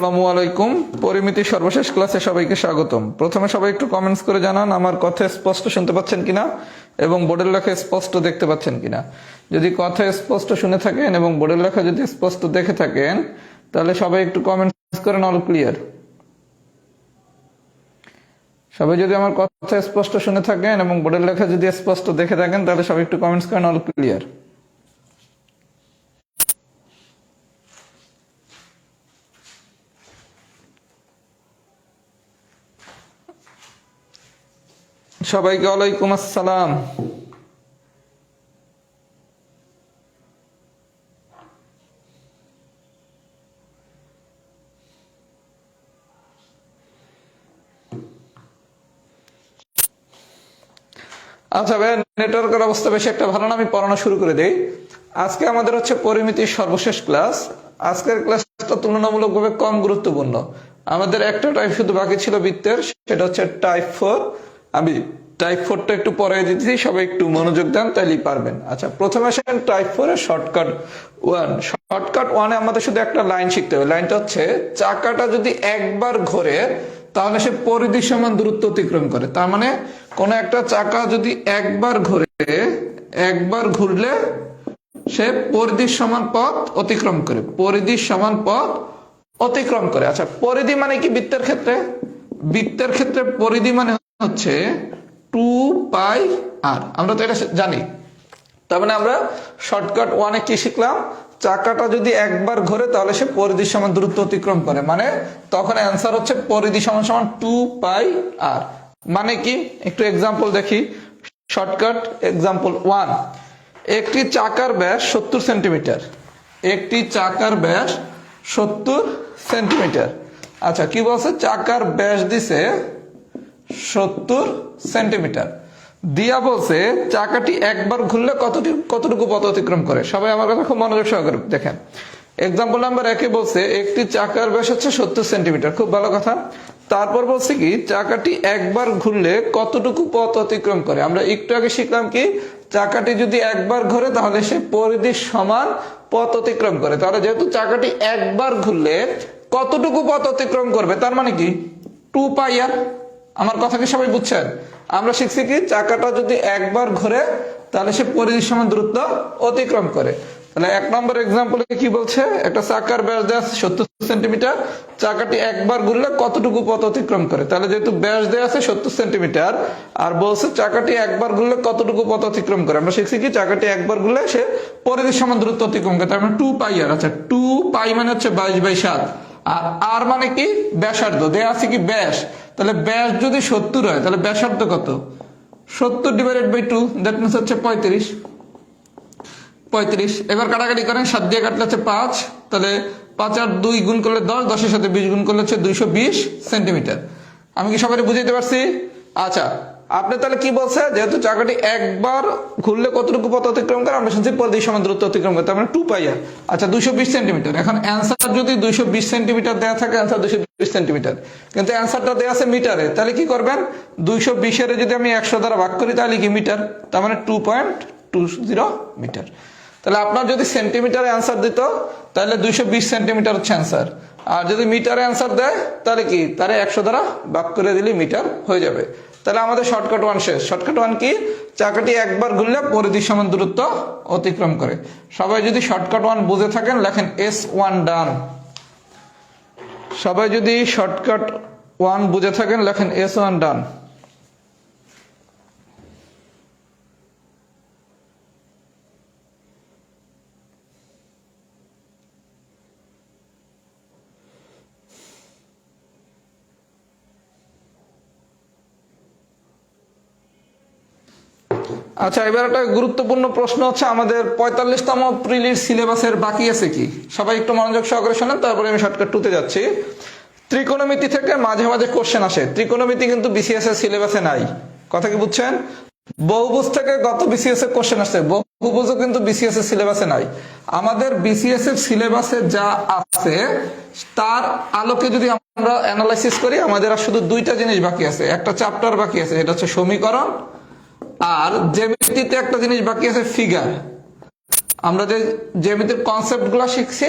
আসসালামু আলাইকুম। পরিমিতি সর্বশেষ ক্লাসে সবাইকে স্বাগতম। প্রথমে সবাই একটু কমেন্টস করে জানান, আমার কথা স্পষ্ট শুনতে পাচ্ছেন কিনা এবং বোর্ডের লেখা স্পষ্ট দেখতে পাচ্ছেন কিনা। যদি কথা স্পষ্ট শুনে থাকেন এবং বোর্ডের লেখা যদি স্পষ্ট দেখে থাকেন, তাহলে সবাই একটু কমেন্টস করেন অল ক্লিয়ার সবাই যদি আমার কথা স্পষ্ট শুনে থাকেন এবং বোর্ডের লেখা যদি স্পষ্ট দেখে থাকেন, তাহলে সবাই একটু কমেন্টস করেন অল ক্লিয়ার সবাইকে ওয়ালাইকুম আসসালাম। আচ্ছা ভাই নেটওয়ার্কের অবস্থা বেশি একটা ভালো না, আমি পড়ানো শুরু করে দেই। আজকে আমাদের হচ্ছে পরিমিতির সর্বশেষ ক্লাস আজকের ক্লাসটা তুলনামূলকভাবে কম গুরুত্বপূর্ণ। আমাদের একটা টাইপ শুধু বাকি ছিল বৃত্তের, সেটা হচ্ছে টাইপ ফোর আমি টাইপ ফোরটা একটু পরে দিতেছি সবাই একটু মনোযোগ দেন, তাইলেই পারবেন। আচ্ছা প্রথমে আসেন type four shortcut one shortcut ওয়ানে আমাদের শুধু একটা লাইন শিখতে হবে। লাইনটা হচ্ছে, চাকাটা যদি একবার ঘোরে, তাহলে সে পরিধি সমান দূরত্ব অতিক্রম করে। তার মানে কোন একটা চাকা যদি একবার ঘুরে, একবার ঘুরলে সে পরিধির সমান পথ অতিক্রম করে। পরিধির সমান পথ অতিক্রম করে। আচ্ছা পরিধি মানে কি বৃত্তের ক্ষেত্রে? বৃত্তের ক্ষেত্রে পরিধি মানে হচ্ছে টু পাই আর। আমরা তো এটা জানি। তার মানে আমরা শর্টকাট ওয়ানে কি শিখলাম? চাকাটা যদি একবার ঘোরে তাহলে সে পরিধি সমান দূরত্ব অতিক্রম করে। মানে তখন অ্যান্সার হচ্ছে পরিধি সমান সমান টু পাই আর। মানে কি? একটু এক্সাম্পল দেখি। শর্টকাট এক্সাম্পল ওয়ান একটি চাকার ব্যাস সত্তর সেন্টিমিটার একটি চাকার ব্যাস সত্তর সেন্টিমিটার আচ্ছা কি বলছে? চাকার ব্যাস দিছে সত্তর সেন্টিমিটার। দিয়া বলছে, চাকাটি একবার ঘুরলে কতটুকু কতটুকু পথ অতিক্রম করে? সবাই আমার কথা খুব মনোযোগ সহকারে দেখেন। এক্সাম্পল নাম্বার একে বলছে, একটি চাকার ব্যাস হচ্ছে সত্তর সেন্টিমিটার। খুব ভালো কথা। তারপর বলছে কি, চাকাটি একবার ঘুরলে কতটুকু পথ অতিক্রম করে? আমরা একটু আগে শিখলাম কি, চাকাটি যদি একবার ঘুরে, তাহলে সে পরিধির সমান পথ অতিক্রম করে। তাহলে যেহেতু চাকাটি একবার ঘুরলে কতটুকু পথ অতিক্রম করবে, তার মানে কি? Two pi r. আমার কথা কি সবাই বুঝছেন? আমরা শিখছি কি, চাকাটা যদি একবার ঘুরে, তাহলে সে পরিধির সমান দূরত্ব অতিক্রম করে। তাহলে এক নম্বর এক্সাম্পলে কি বলছে? একটা চাকার ব্যাস আছে সত্তর সেন্টিমিটার। চাকাটি একবার ঘুরলে কতটুকু পথ অতিক্রম করে? তাহলে যেহেতু ব্যাস দেওয়া আছে সত্তর সেন্টিমিটার, আর বলছে চাকাটি একবার ঘুরলে কতটুকু পথ অতিক্রম করে? আমরা শিখছি কি, চাকাটি একবার ঘুরলে সে পরিধির সমান দূরত্ব অতিক্রম করে। তার মানে টু পাই আর আচ্ছা টু পাই মানে হচ্ছে বাইশ বাই সাত। আর আর মানে কি? ব্যাসার্ধ। দেয়া আছে কি ব্যাস। তাহলে ব্যাস যদি সত্তর হয়, তাহলে ব্যাসার্ধ কত? সত্তর divided by two that means হচ্ছে পঁয়ত্রিশ। পঁয়ত্রিশ, এবার কাটাকাটি করেন, সাত দিয়ে কাটলে হচ্ছে পাঁচ, তাহলে পাঁচ আর দুই গুণ করলে দশ, দশের সাথে বিশ গুণ করলে হচ্ছে দুইশো বিশ সেন্টিমিটার। আমি কি সবাই বুঝাইতে পারছি? আচ্ছা আপনি তাহলে কি বলছে? যেহেতু চাকাটি একবার ঘুরলে কতটুকু পথ অতিক্রম করে, আমরা শুনছি পরিধি সমান দূরত্ব অতিক্রম করে, তার মানে টু পাই আর। আচ্ছা দুইশো বিশ সেন্টিমিটার। এখন অ্যান্সার যদি দুইশো বিশ সেন্টিমিটার দেওয়া থাকে অ্যান্সার দুইশো বিশ সেন্টিমিটার। কিন্তু অ্যান্সারটা দেওয়া আছে মিটারে, তাহলে কি করবেন? দুইশো বিশের যদি আমি একশো দ্বারা ভাগ করি, তাহলে কি মিটার? তার মানে two point two zero metre. তাহলে আপনার যদি সেন্টিমিটারে অ্যান্সার দিত, তাহলে দুইশো বিশ সেন্টিমিটার হচ্ছে অ্যান্সার আর যদি মিটারে অ্যান্সার দেয়, তাহলে কি? তাহলে একশো দ্বারা ভাগ করে দিলে মিটার হয়ে যাবে। তাহলে আমাদের শর্টকাট ওয়ান শেষ। শর্টকাট ওয়ান কি? চাকাটি একবার ঘুরলে পরিধি সমান দূরত্ব অতিক্রম করে। সবাই যদি শর্টকাট ওয়ান বুঝে থাকেন, লেখেন এস ওয়ান ডান সবাই যদি শর্টকাট ওয়ান বুঝে থাকেন, লেখেন এস ওয়ান ডান আচ্ছা এবার একটা গুরুত্বপূর্ণ প্রশ্ন হচ্ছে, আমাদের পঁয়তাল্লিশতম প্রিলির সিলেবাসের বাকি আছে কি? সবাই একটু মনোযোগ সহকারে শোনেন, তারপরে আমি শর্টকাট টুতে যাচ্ছি। ত্রিকোণমিতি থেকে মাঝে মাঝে কোশ্চেন আসে। ত্রিকোণমিতি কিন্তু বিসিএস এর সিলেবাসে নাই। কথা কি বুঝছেন? বহুভুজ থেকে গত বিসিএস এর কোশ্চেন আসছে। বহুভুজও কিন্তু বিসিএস এর সিলেবাসে নাই। আমাদের বিসিএস এর সিলেবাসে যা আছে, তার আলোকে যদি আমরা অ্যানালাইসিস করি, আমাদের আর শুধু দুইটা জিনিস বাকি আছে। একটা চ্যাপ্টার বাকি আছে এটা হচ্ছে সমীকরণ আর জ্যামিতিতে একটা জিনিস বাকি আছে ফিগার আমরা যে জ্যামিতির কনসেপ্টগুলা শিখছি,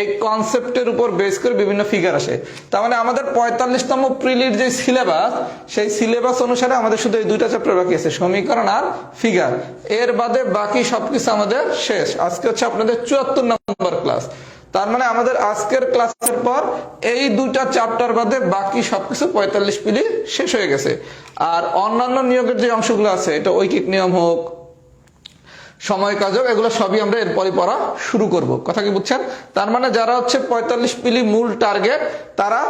এই কনসেপ্টের উপর বেস করে বিভিন্ন ফিগার আসে। তার মানে আমাদের পঁয়তাল্লিশতম প্রিলির যে সিলেবাস সেই সিলেবাস অনুসারে আমাদের শুধু এই দুইটা চ্যাপ্টার বাকি আছে, সমীকরণ আর ফিগার এর বাদে বাকি সবকিছু আমাদের শেষ। আজকে হচ্ছে আপনাদের চুয়াত্তর নম্বর ক্লাস তার মানে আমাদের আজকের ক্লাসের পর এই দুইটা চ্যাপ্টার বাদে বাকি সবকিছু পঁয়তাল্লিশ পিলি শেষ হয়ে গেছে। আর অন্যান্য নিয়োগের যে অংশগুলো আছে, এটা ঐকিক নিয়ম হোক সময় কাজক এগুলো সবই আমরা এরপরই পড়া শুরু করব। কথা কি বুঝছেন? তার মানে যারা হচ্ছে পঁয়তাল্লিশ পিলি মূল টার্গেট তারা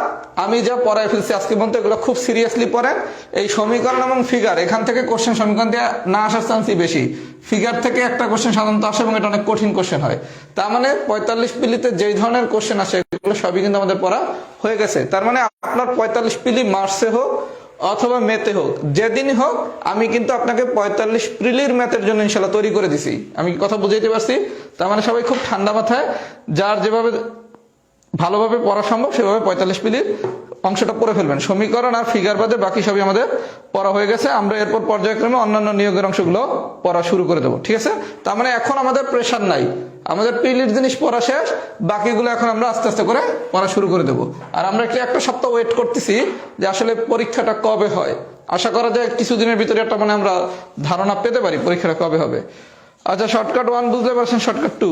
আমি যা পড়ায় ফেলছি আজকে পর্যন্ত এগুলো খুব সিরিয়াসলি পড়েন। এই সমীকরণ এবং ফিগার এখান থেকে কোশ্চেন সমীকরণ দিয়ে না আসার চান্সই বেশি। ফিগার থেকে একটা কোশ্চেন সাধারণত আসে এবং এটা অনেক কঠিন কোশ্চেন হয়। তার মানে পঁয়তাল্লিশ পিলিতে যেই ধরনের কোশ্চেন আসে, এগুলো সবই কিন্তু আমাদের পড়া হয়ে গেছে। তার মানে আপনার পঁয়তাল্লিশ পিলি মার্চে হোক অথবা মেতে হোক, যেদিনই হোক, আমি কিন্তু আপনাকে পঁয়তাল্লিশ প্রিলির ম্যাথের জন্য ইনশাল্লাহ তৈরি করে দিছি। আমি কথা বুঝাইতে পারছি? তার মানে সবাই খুব ঠান্ডা মাথায়, যার যেভাবে ভালোভাবে পড়া সম্ভব, সেভাবে পঁয়তাল্লিশ পিলির অংশটা পড়ে ফেলবেন। সমীকরণ আর ফিগার বাদে বাকি সবই আমাদের পড়া হয়ে গেছে। আমরা এরপর পর্যায়ক্রমে অন্যান্য নিয়োগের অংশগুলো পড়া শুরু করে দেবো, ঠিক আছে? তার মানে এখন আমাদের প্রেশার নাই। আমাদের পিলির জিনিস পড়া শেষ, বাকিগুলো এখন আমরা আস্তে আস্তে করে পড়া শুরু করে দেবো। আর আমরা একটু একটা সপ্তাহ ওয়েট করতেছি যে আসলে পরীক্ষাটা কবে হয়। আশা করা যায় কিছুদিনের ভিতরে একটা মানে আমরা ধারণা পেতে পারি পরীক্ষাটা কবে হবে। আচ্ছা শর্টকাট ওয়ান বুঝতে পারছেন শর্টকাট টু